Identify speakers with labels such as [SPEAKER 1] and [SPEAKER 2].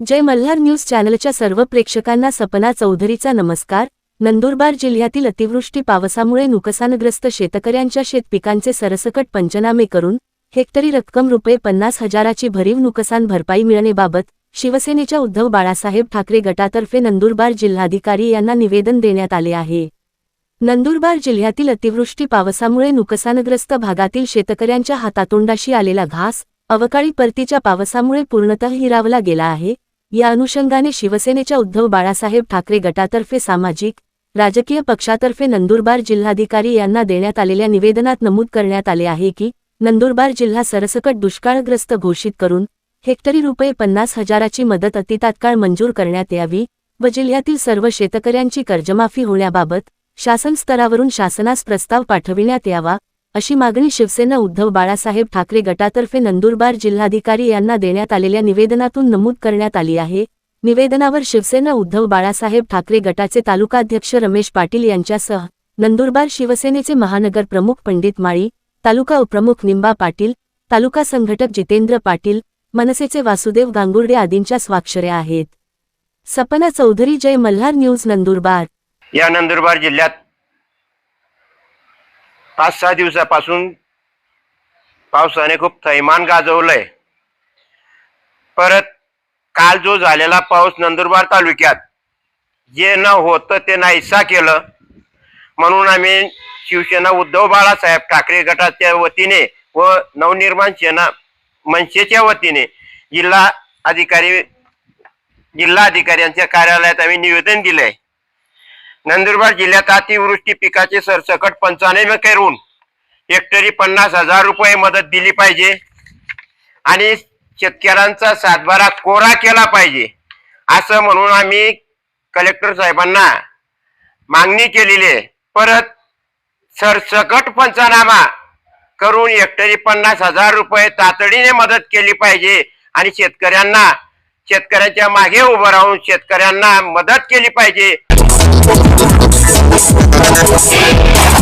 [SPEAKER 1] जय Malhar news चॅनलच्या सर्व प्रेक्षकांना सपना चौधरीचा नमस्कार. नंदुरबार जिल्ह्यातील अतिवृष्टी पावसामुळे नुकसानग्रस्त शेतकऱ्यांच्या शेतपिकांचे सरसकट पंचनामे करून हेक्टरी रक्कम रुपये पन्नास हजाराची भरीव नुकसान भरपाई मिळण्याबाबत शिवसेनेच्या उद्धव बाळासाहेब ठाकरे गटातर्फे नंदुरबार जिल्हाधिकारी यांना निवेदन देण्यात आले आहे. नंदुरबार जिल्ह्यातील अतिवृष्टी पावसामुळे नुकसानग्रस्त भागातील शेतकऱ्यांच्या हातातोंडाशी आलेला घास अवकाळी परतीच्या पावसामुळे पूर्णतः हिरावला गेला आहे. या अनुषंगाने शिवसेनेच्या उद्धव बाळासाहेब ठाकरे गटातर्फे सामाजिक राजकीय पक्षातर्फे नंदुरबार जिल्हाधिकारी यांना देण्यात आलेल्या निवेदनात नमूद करण्यात आले आहे की नंदुरबार जिल्हा सरसकट दुष्काळग्रस्त घोषित करून हेक्टरी रुपये पन्नास हजाराची मदत अतितात्काळ मंजूर करण्यात यावी व जिल्ह्यातील सर्व शेतकऱ्यांची कर्जमाफी होण्याबाबत शासन स्तरावरून शासनास प्रस्ताव पाठविण्यात यावा अशी मागणी शिवसेना उद्धव बाळासाहेब ठाकरे गटातर्फे नंदुरबार जिल्हाधिकारी यांना देण्यात आलेल्या निवेदनातून नमूद करण्यात आली आहे. निवेदनावर शिवसेना उद्धव बाळासाहेब ठाकरे गटाचे तालुकाध्यक्ष रमेश पाटील यांच्यासह नंदुरबार शिवसेनेचे महानगर प्रमुख पंडित माळी तालुका उपप्रमुख निंबा पाटील तालुका संघटक जितेंद्र पाटील मनसेचे वासुदेव गांगुर्डे आदींच्या स्वाक्षऱ्या आहेत. सपना चौधरी जय मल्हार न्यूज नंदुरबार.
[SPEAKER 2] या नंदुरबार जिल्ह्यात पाच सहा दिवसापासून पावसाने खूप थैमान गाजवलंय. परत काल जो झालेला पाऊस नंदुरबार तालुक्यात जे न होतं ते नाहीसा केलं. म्हणून आम्ही शिवसेना उद्धव बाळासाहेब ठाकरे गटाच्या वतीने व नवनिर्माण सेना मनसेच्या वतीने जिल्हा अधिकारी जिल्हा अधिकाऱ्यांच्या कार्यालयात आम्ही निवेदन दिलंय. नंदुरबार जिल्ह्यात अतिवृष्टी पिकाचे सरसकट पंचनामे करून हेक्टरी पन्नास हजार रुपये मदत दिली पाहिजे. आणि शेतकऱ्यांचा सातबारा कोरा केला पाहिजे. असं म्हणून आम्ही कलेक्टर साहेबांना मागणी केलेली आहे. परत सरसकट पंचनामा करून हेक्टरी पन्नास हजार रुपये तातडीने मदत केली पाहिजे आणि शेतकऱ्यांना शेतकऱ्यांच्या मागे उभं राहून शेतकऱ्यांना मदत केली पाहिजे. Yeah.